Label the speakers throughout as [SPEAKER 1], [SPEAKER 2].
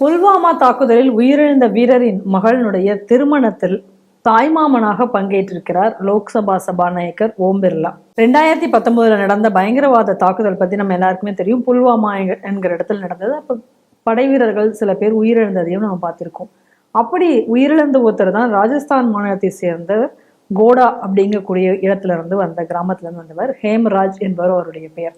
[SPEAKER 1] புல்வாமா தாக்குதலில் உயிரிழந்த வீரரின் மகளினுடைய திருமணத்தில் தாய்மாமனாக பங்கேற்றிருக்கிறார் லோக்சபா சபாநாயகர் ஓம் பிர்லா. ரெண்டாயிரத்தி பத்தொன்பதுல நடந்த பயங்கரவாத தாக்குதல் பத்தி நம்ம எல்லாருக்குமே தெரியும். புல்வாமா என்கிற இடத்துல நடந்தது. அப்ப படை வீரர்கள் சில பேர் உயிரிழந்ததையும் நம்ம பார்த்திருக்கோம். அப்படி உயிரிழந்த ஒருத்தர் தான் ராஜஸ்தான் மாநிலத்தை சேர்ந்த கோடா அப்படிங்கக்கூடிய இடத்துல இருந்து வந்த கிராமத்துல இருந்து வந்தவர் ஹேம்ராஜ் என்பவர் அவருடைய பெயர்.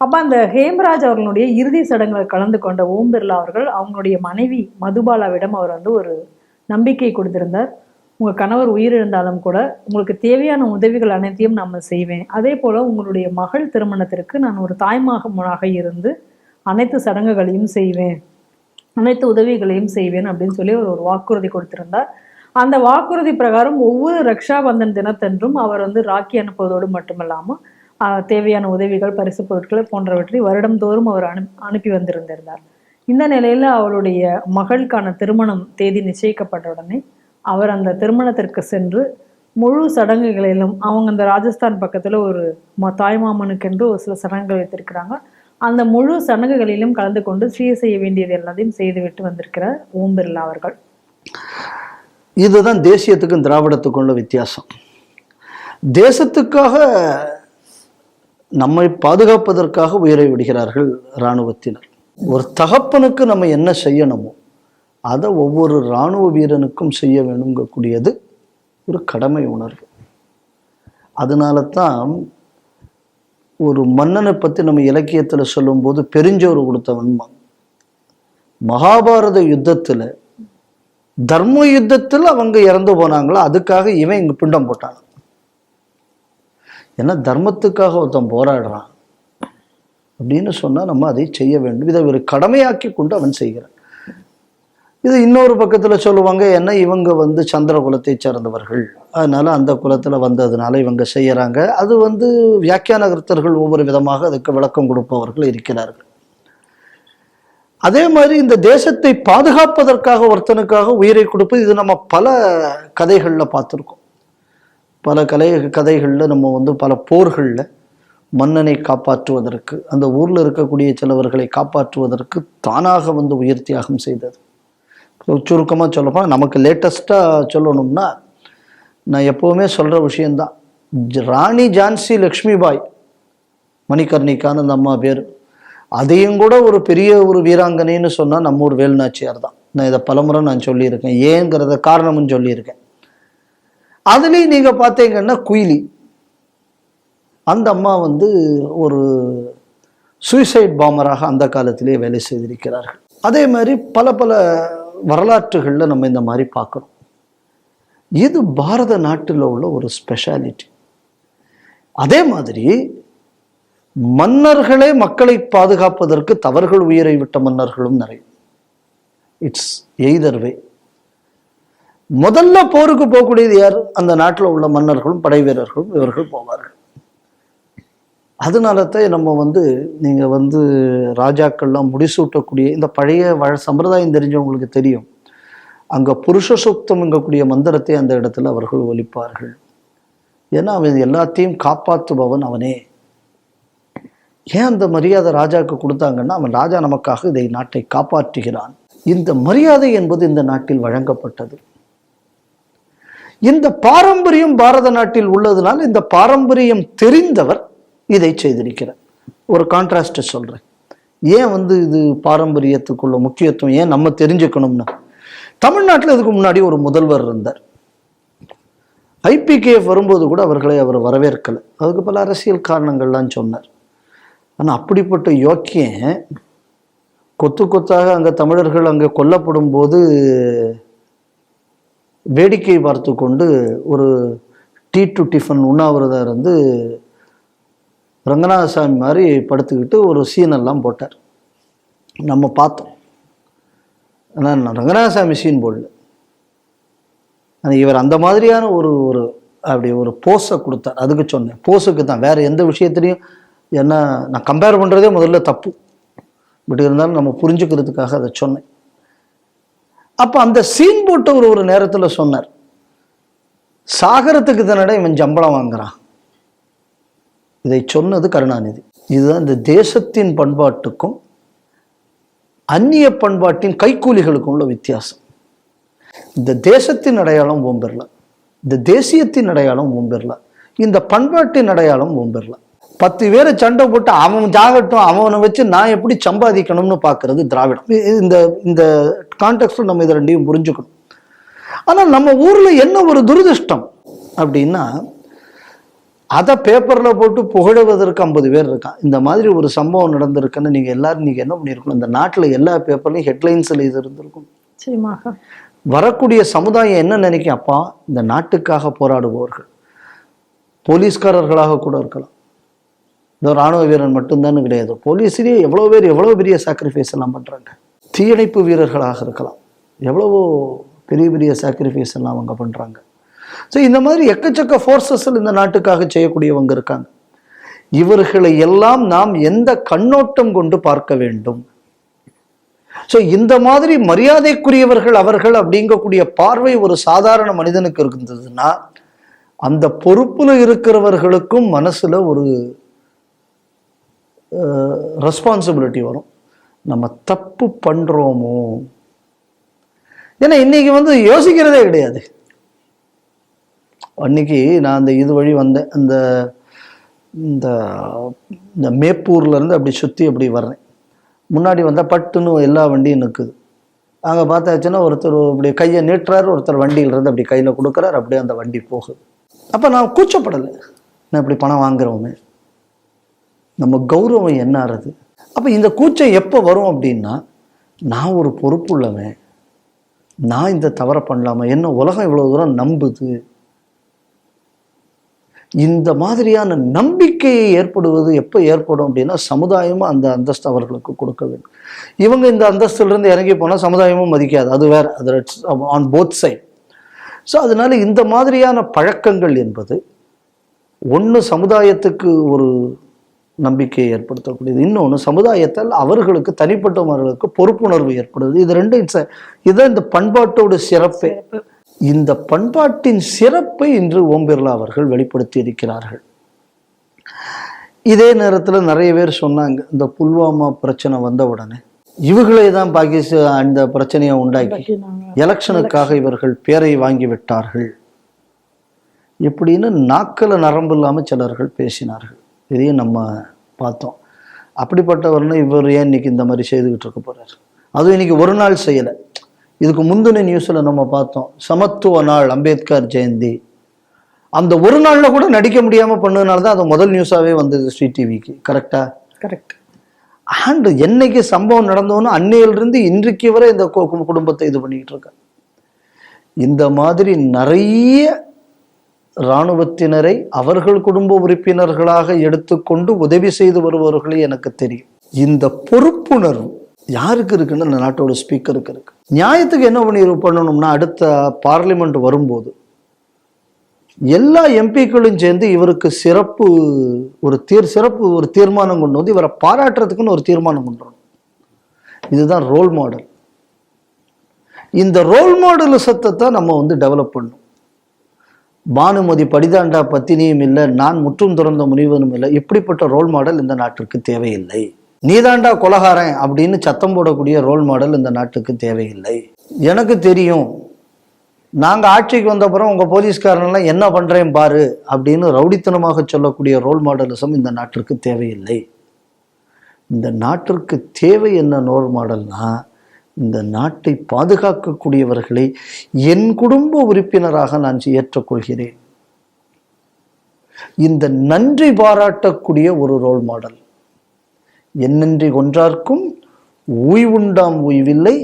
[SPEAKER 1] அப்ப அந்த ஹேம்ராஜ் அவர்களுடைய இறுதி சடங்குல கலந்து கொண்ட ஓம் பிர்லா அவர்கள் அவங்களுடைய மனைவி மதுபாலாவிடம் அவர் வந்து ஒரு நம்பிக்கை கொடுத்திருந்தார். உங்க கணவர் உயிரிழந்தாலும் கூட உங்களுக்கு தேவையான உதவிகள் அனைத்தையும் நம்ம செய்வேன். அதே போல உங்களுடைய மகள் திருமணத்திற்கு நான் ஒரு தாய்மாகமனாக இருந்து அனைத்து சடங்குகளையும் செய்வேன். அனைத்து உதவிகளையும் செய்வேன் அப்படின்னு சொல்லி அவர் ஒரு வாக்குறுதி கொடுத்திருந்தார். அந்த வாக்குறுதி பிரகாரம் ஒவ்வொரு ரக்ஷாபந்தன் தினத்தன்றும் அவர் வந்து ராக்கி அனுப்புவதோடு மட்டுமல்லாமல் தேவையான உதவிகள் பரிசு பொருட்கள் போன்றவற்றை வருடம்தோறும் அவர் அனு அனுப்பி வந்திருந்திருந்தார். இந்த நிலையில அவருடைய மகளுக்கான திருமணம் தேதி நிச்சயிக்கப்பட்ட உடனே அவர் அந்த திருமணத்திற்கு சென்று முழு சடங்குகளிலும் அவங்க அந்த ராஜஸ்தான் பக்கத்துல ஒரு ம தாய்மாமனுக்கென்று ஒரு சில சடங்குகள் வைத்திருக்கிறாங்க. அந்த முழு சடங்குகளிலும் கலந்து கொண்டு ஸ்ரீ செய்ய வேண்டியது எல்லாத்தையும் செய்துவிட்டு வந்திருக்கிறார் ஓம் பிர்லா அவர்கள்.
[SPEAKER 2] இதுதான் தேசியத்துக்கும் திராவிடத்துக்கும் உள்ள வித்தியாசம். தேசத்துக்காக நம்மை பாதுகாப்பதற்காக உயிரை விடுகிறார்கள் இராணுவத்தினர். ஒரு தகப்பனுக்கு நம்ம என்ன செய்யணுமோ அதை ஒவ்வொரு இராணுவ வீரனுக்கும் செய்ய வேணுங்கக்கூடியது ஒரு கடமை உணர்வு. அதனால தான் ஒரு மன்னனை பற்றி நம்ம இலக்கியத்தில் சொல்லும்போது பெருஞ்சோறு கொடுத்தவன் மகாபாரத யுத்தத்தில் தர்ம யுத்தத்தில் அவங்க இறந்து போனாங்களோ அதுக்காக இவன் இங்கே பிண்டம் போட்டான். ஏன்னா தர்மத்துக்காக ஒருத்தன் போராடுறான்? அப்படின்னு சொன்னால் நம்ம அதை செய்ய வேண்டும். இதை ஒரு கடமையாக்கி கொண்டு அவன் செய்கிறான். இது இன்னொரு பக்கத்தில் சொல்லுவாங்க என்ன இவங்க வந்து சந்திர குலத்தை சேர்ந்தவர்கள். அதனால் அந்த குலத்தில் வந்ததுனால இவங்க செய்கிறாங்க அது வந்து வியாக்கியானகர்த்தர்கள் ஒவ்வொரு விதமாக அதுக்கு விளக்கம் கொடுப்பவர்கள் இருக்கிறார்கள். அதே மாதிரி இந்த தேசத்தை பாதுகாப்பதற்காக ஒருத்தனுக்காக உயிரை கொடுப்பது இது நம்ம பல கதைகளில் பார்த்துருக்கோம். பல கலை கதைகளில் நம்ம வந்து பல போர்களில் மன்னனை காப்பாற்றுவதற்கு அந்த ஊரில் இருக்கக்கூடிய சிலவர்களை காப்பாற்றுவதற்கு தானாக வந்து உயிர் தியாகம் செய்தது. சுருக்கமாக சொல்லப்போனால் நமக்கு லேட்டஸ்ட்டாக சொல்லணும்னா நான் எப்போவுமே சொல்கிற விஷயந்தான் ராணி ஜான்சி லக்ஷ்மிபாய் மணிகர்ணிக்கான அந்த அம்மா பேர். அதையும் கூட ஒரு பெரிய ஒரு வீராங்கனைன்னு சொன்னால் நம்ம ஊர் வேலுநாச்சியார் தான் நான் இதை பலமுறை நான் சொல்லியிருக்கேன். ஏங்கிறத காரணமும் சொல்லியிருக்கேன். அதுலேயும் நீங்கள் பார்த்தீங்கன்னா குயிலி. அந்த அம்மா வந்து ஒரு சூசைட் பாமராக அந்த காலத்திலே வேலை செய்திருக்கிறார்கள். அதே மாதிரி பல பல வரலாற்றுகளில் நம்ம இந்த மாதிரி பார்க்குறோம். இது பாரத நாட்டில் உள்ள ஒரு ஸ்பெஷாலிட்டி அதே மாதிரி மன்னர்களே மக்களை பாதுகாப்பதற்கு தவறுகள் உயிரை விட்ட மன்னர்களும் நிறைய. இட்ஸ் எய்தர் வே முதல்ல போருக்கு போகக்கூடியது யார்? அந்த நாட்டில் உள்ள மன்னர்களும் படை வீரர்களும் இவர்கள் போவார்கள். அதனால தான் நம்ம வந்து நீங்கள் வந்து ராஜாக்கள்லாம் முடிசூட்டக்கூடிய இந்த பழைய வழ சம்பிரதாயம் தெரிஞ்சவங்களுக்கு தெரியும். அங்கே புருஷ சூக்தம்ங்கக்கூடிய மந்திரத்தை அந்த இடத்துல அவர்கள் ஒலிப்பார்கள். ஏன்னா அவன் எல்லாத்தையும் காப்பாற்றுபவன் அவனே. ஏன் அந்த மரியாதை ராஜாவுக்கு கொடுத்தாங்கன்னா அவன் ராஜா நமக்காக இதை நாட்டை காப்பாற்றுகிறான். இந்த மரியாதை என்பது இந்த நாட்டில் வழங்கப்பட்டது. இந்த பாரம்பரியம் பாரத நாட்டில் உள்ளதுனால இந்த பாரம்பரியம் தெரிந்தவர் இதை செய்திருக்கிறார். ஒரு கான்ட்ராஸ்ட் சொல்றேன். ஏன் வந்து இது பாரம்பரியத்துக்குள்ள முக்கியத்துவம்? ஏன் நம்ம தெரிஞ்சுக்கணும்னா? தமிழ்நாட்டில் இதுக்கு முன்னாடி ஒரு முதல்வர் இருந்தார். ஐபிகேஎஃப் வரும்போது கூட அவர்களை அவர் வரவேற்கலை. அதுக்கு பல அரசியல் காரணங்கள்லாம் சொன்னார். ஆனால் அப்படிப்பட்ட யோக்கியம் கொத்து கொத்தாக அங்கே தமிழர்கள் அங்கே கொல்லப்படும் போது வேடிக்கை பார்த்து கொண்டு ஒரு டீ டு டிஃபன் உண்ணாவிரதம் இருந்து ரங்கநாதசாமி மாதிரி படுத்துக்கிட்டு ஒரு சீனெல்லாம் போட்டார். நம்ம பார்த்தோம். ஆனால் நான் ரங்கநாதசாமி சீன் போடல. ஆனால் இவர் அந்த மாதிரியான ஒரு ஒரு அப்படி ஒரு போஸை கொடுத்தார். அதுக்கு சொன்னேன். போஸுக்கு தான். வேறு எந்த விஷயத்துலையும் என்ன நான் கம்பேர் பண்ணுறதே முதல்ல தப்பு. பட் இருந்தாலும் நம்ம புரிஞ்சுக்கிறதுக்காக அதை சொன்னேன். அப்போ அந்த சீன் போட்டவர் ஒரு நேரத்தில் சொன்னார். சாகரத்துக்கு தானடா இவன் சம்பளம் வாங்குறான். இதை சொன்னது கருணாநிதி. இதுதான் இந்த தேசத்தின் பண்பாட்டுக்கும் அந்நிய பண்பாட்டின் கைக்கூலிகளுக்கும் உள்ள வித்தியாசம். இந்த தேசத்தின் அடையாளம் ஓம் இந்த தேசியத்தின் அடையாளம் ஓம் இந்த பண்பாட்டின் அடையாளம் ஓம்பெறலாம் பத்து பேரை சண்டை போட்டு அவன் ஜாகட்டும் அவனை வச்சு நான் எப்படி சம்பாதிக்கணும்னு பார்க்கிறது திராவிடம். இந்த இந்த கான்டெக்ட்ல நம்ம இதை ரெண்டையும் புரிஞ்சுக்கணும். ஆனால் நம்ம ஊர்ல என்ன ஒரு துரதிர்ஷ்டம் அப்படின்னா அதை பேப்பர்ல போட்டு புகழுவதற்கு ஐம்பது பேர் இருக்கான் இந்த மாதிரி ஒரு சம்பவம் நடந்திருக்குன்னு நீங்க எல்லாரும் நீங்க என்ன பண்ணிருக்கணும் இந்த நாட்டுல எல்லா பேப்பர்லயும் ஹெட்லைன்ஸ்ல இது இருந்திருக்கும்.
[SPEAKER 1] நிச்சயமாக.
[SPEAKER 2] வரக்கூடிய சமுதாயம் என்ன நினைக்கும்? அப்பா இந்த நாட்டுக்காக போராடுபவர்கள். போலீஸ்காரர்களாக கூட இருக்கலாம். இந்த ராணுவ வீரன் மட்டும்தான் கிடையாது. போலீஸ்லேயே எவ்வளோ பேர் எவ்வளோ பெரிய சாக்ரிஃபைஸ் எல்லாம் பண்ணுறாங்க தீயணைப்பு வீரர்களாக இருக்கலாம். எவ்வளவோ பெரிய பெரிய சாக்ரிஃபைஸ் எல்லாம் அவங்க பண்ணுறாங்க ஸோ இந்த மாதிரி எக்கச்சக்க ஃபோர்ஸஸ் இந்த நாட்டுக்காக செய்யக்கூடியவங்க இருக்காங்க. இவர்களை எல்லாம் நாம் எந்த கண்ணோட்டம் கொண்டு பார்க்க வேண்டும்? ஸோ இந்த மாதிரி மரியாதைக்குரியவர்கள் அவர்கள் அப்படிங்கக்கூடிய பார்வை ஒரு சாதாரண மனிதனுக்கு இருந்ததுன்னா அந்த பொறுப்பில் இருக்கிறவர்களுக்கும் மனசுல ஒரு ரெஸ்பான்சிபிலிட்டி வரும். நம்ம தப்பு பண்ணுறோமோ ஏன்னா இன்றைக்கி வந்து யோசிக்கிறதே கிடையாது. அன்னைக்கு நான் அந்த இது வழி வந்தேன். அந்த இந்த இந்த மேப்பூர்லேருந்து அப்படி சுற்றி அப்படி வர்றேன். முன்னாடி வந்தால் பட்டுன்னு எல்லா வண்டியும் நிற்குது அங்கே பார்த்தாச்சுன்னா ஒருத்தர் அப்படி கையை நீட்டுறாரு ஒருத்தர் வண்டியிலிருந்து அப்படி கையில் கொடுக்குறாரு அப்படியே அந்த வண்டி போகுது. அப்போ நான் கூச்சப்படலை. நான் இப்படி பணம் வாங்குறோமே நம்ம கௌரவம் என்ன ஆறுது அப்போ இந்த கூச்சம் எப்போ வரும் அப்படின்னா நான் ஒரு பொறுப்புள்ளவன் நான் இந்த தவறை பண்ணலாமா? என்ன உலகம் இவ்வளோ தூரம் நம்புது? இந்த மாதிரியான நம்பிக்கையை ஏற்படுவது எப்போ ஏற்படும் அப்படின்னா சமுதாயமும் அந்த அந்தஸ்து அவர்களுக்கு கொடுக்க வேண்டும். இவங்க இந்த அந்தஸ்திலிருந்து இறங்கி போனால் சமுதாயமும் மதிக்காது. அது வேற அது ஆன் போத் சைட் ஸோ அதனால இந்த மாதிரியான பழக்கங்கள் என்பது ஒன்று சமுதாயத்துக்கு ஒரு நம்பிக்கையை ஏற்படுத்தக்கூடியது. இன்னொன்று சமுதாயத்தால் அவர்களுக்கு தனிப்பட்டவர்களுக்கு பொறுப்புணர்வு ஏற்படுது. இது ரெண்டும் இதுதான் இந்த பண்பாட்டோட சிறப்பே. இந்த பண்பாட்டின் சிறப்பை இன்று ஓம் பிர்லா அவர்கள் வெளிப்படுத்தி இருக்கிறார்கள். இதே நேரத்தில் நிறைய பேர் சொன்னாங்க இந்த புல்வாமா பிரச்சனை வந்த உடனே. இவர்களே தான் பாகிஸ்தான் அந்த பிரச்சனையை உண்டாக்கி. எலெக்ஷனுக்காக இவர்கள் பேரை வாங்கி விட்டார்கள். இப்படின்னு நாக்கில் நரம்பு இல்லாமல் சிலர்கள் பேசினார்கள். இதையும் நம்ம பார்த்தோம். அப்படிப்பட்டவர்னு இவர் ஏன் இன்னைக்கு இந்த மாதிரி செய்துக்கிட்டு இருக்க போறாரு? அதுவும் இன்னைக்கு ஒரு நாள் செய்யலை. இதுக்கு முந்தின நியூஸ்ல நம்ம பார்த்தோம். சமத்துவ நாள் அம்பேத்கர் ஜெயந்தி. அந்த ஒரு நாள்ல கூட நடிக்க முடியாம பண்ணதுனால தான் அது முதல் நியூஸாவே வந்தது ஸ்ரீ டிவிக்கு கரெக்டா
[SPEAKER 1] கரெக்ட்
[SPEAKER 2] அண்ட் என்னைக்கு சம்பவம் நடந்தோன்னு அன்னையிலிருந்து இன்றைக்கு வரை இந்த குடும்பத்தை இது பண்ணிக்கிட்டு இருக்காங்க. இந்த மாதிரி நிறைய இராணுவத்தினரை அவர்கள் குடும்ப உறுப்பினர்களாக எடுத்துக்கொண்டு உதவி செய்து வருபவர்களே எனக்கு தெரியும். இந்த பொறுப்புணர்வு யாருக்கு இருக்குன்னு இந்த நாட்டோட ஸ்பீக்கருக்கு இருக்கு. நியாயத்துக்கு என்ன பண்ணி பண்ணணும்னா அடுத்த பார்லிமெண்ட் வரும்போது எல்லா எம்பிக்களும் சேர்ந்து இவருக்கு சிறப்பு ஒரு தீர் சிறப்பு ஒரு தீர்மானம் கொண்டு வந்து இவரை பாராட்டுறதுக்குன்னு ஒரு தீர்மானம் கொண்டு வரணும். இதுதான் ரோல் மாடல் இந்த ரோல் மாடலிசத்தை தான் நம்ம வந்து டெவலப் பண்ணணும். பானுமதி படிதாண்டா பத்தினியும் இல்லை நான் முற்றும் துறந்த முனிவனும் இல்லை. இப்படிப்பட்ட ரோல் மாடல் இந்த நாட்டிற்கு தேவையில்லை. நீதாண்டா கொலகாரன் அப்படின்னு சத்தம் போடக்கூடிய ரோல் மாடல் இந்த நாட்டுக்கு தேவையில்லை. எனக்கு தெரியும் நாங்கள் ஆட்சிக்கு வந்தப்புறம் உங்கள் போலீஸ்காரன்லாம் என்ன பண்ணுறேன் பாரு அப்படின்னு ரவுடித்தனமாக சொல்லக்கூடிய ரோல் மாடலிசம் இந்த நாட்டிற்கு தேவையில்லை. இந்த நாட்டிற்கு தேவை என்ன ரோல் மாடல்னால் இந்த நாட்டை பாதுகாக்கக்கூடியவர்களை என் குடும்ப உறுப்பினராக நான் ஏற்றுக்கொள்கிறேன். இந்த நன்றி பாராட்டக்கூடிய ஒரு ரோல் மாடல் என்னன்றி கொன்றார்க்கும் உய்வுண்டாம் உய்வில்லை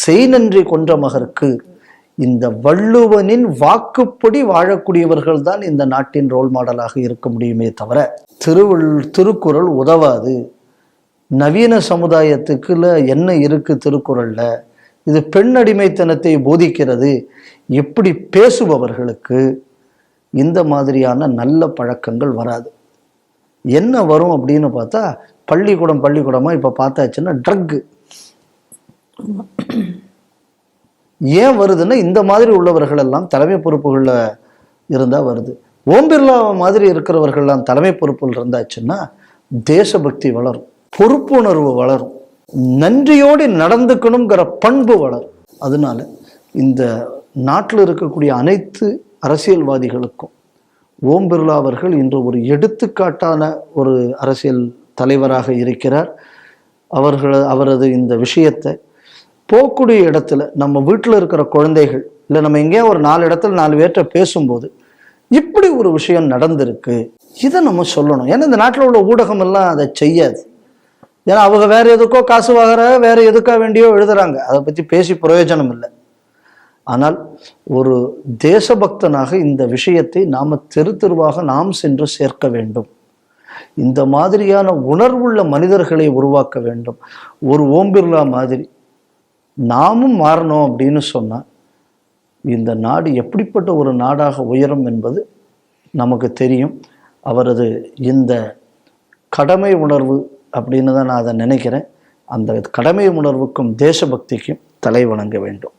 [SPEAKER 2] செய் நன்றி கொன்ற மகருக்கு. இந்த வள்ளுவனின் வாக்குப்படி வாழக்கூடியவர்கள் தான் இந்த நாட்டின் ரோல் மாடலாக இருக்க முடியுமே தவிர திருவள் திருக்குறள் உதவாது. நவீன சமுதாயத்துக்குள்ள என்ன இருக்கு திருக்குறள்ல? இது பெண்ணடிமைத்தனத்தை போதிக்கிறது. எப்படி பேசுபவர்களுக்கு இந்த மாதிரியான நல்ல பழக்கங்கள் வராது. என்ன வரும் அப்படின்னு பார்த்தா பள்ளிக்கூடம் பள்ளிக்கூடமா இப்ப பார்த்தாச்சுன்னா ட்ரக்கு ஏன் வருதுன்னா இந்த மாதிரி உள்ளவர்கள் எல்லாம் தலைமை பொறுப்புகளில் இருந்தா வருது. ஓம் பிர்லா மாதிரி இருக்கிறவர்கள்லாம் தலைமை பொறுப்புகள் இருந்தாச்சுன்னா தேசபக்தி வளரும். பொறுப்புணர்வு வளரும். நன்றியோடு நடந்துக்கணுங்கிற பண்பு வளரும். அதனால இந்த நாட்டில் இருக்கக்கூடிய அனைத்து அரசியல்வாதிகளுக்கும் ஓம் பிர்லா அவர்கள் இன்று ஒரு எடுத்துக்காட்டான ஒரு அரசியல் தலைவராக இருக்கிறார். அவர்கள் அவரது இந்த விஷயத்தை போகக்கூடிய இடத்துல நம்ம வீட்டில் இருக்கிற குழந்தைகள் இல்லை நம்ம எங்கேயா ஒரு நாலு இடத்துல நாலு பேர்கிட்ட பேசும்போது இப்படி ஒரு விஷயம் நடந்திருக்கு. இதை நம்ம சொல்லணும். ஏன்னா இந்த நாட்டில் உள்ள ஊடகம் எல்லாம் அதை செய்யாது. ஏன்னா அவங்க வேற எதுக்கோ காசு வாங்குற வேற எதுக்கா வேண்டியோ எழுதுறாங்க. அதை பற்றி பேசி பிரயோஜனம் இல்லை. ஆனால் ஒரு தேசபக்தனாக இந்த விஷயத்தை நாம தெரு தெருவாக நாம் சென்று சேர்க்க வேண்டும். இந்த மாதிரியான உணர்வுள்ள மனிதர்களை உருவாக்க வேண்டும். ஒரு ஓம்பிர்லா மாதிரி நாமும் மாறணும் அப்படின்னு சொன்னால் இந்த நாடு எப்படிப்பட்ட ஒரு நாடாக உயரும் என்பது நமக்கு தெரியும். அவரது இந்த கடமை உணர்வு அப்படின்னு தான் நான் அதை நினைக்கிறேன். அந்த கடமை உணர்வுக்கும் தேசபக்திக்கும் தலை வணங்க வேண்டும்.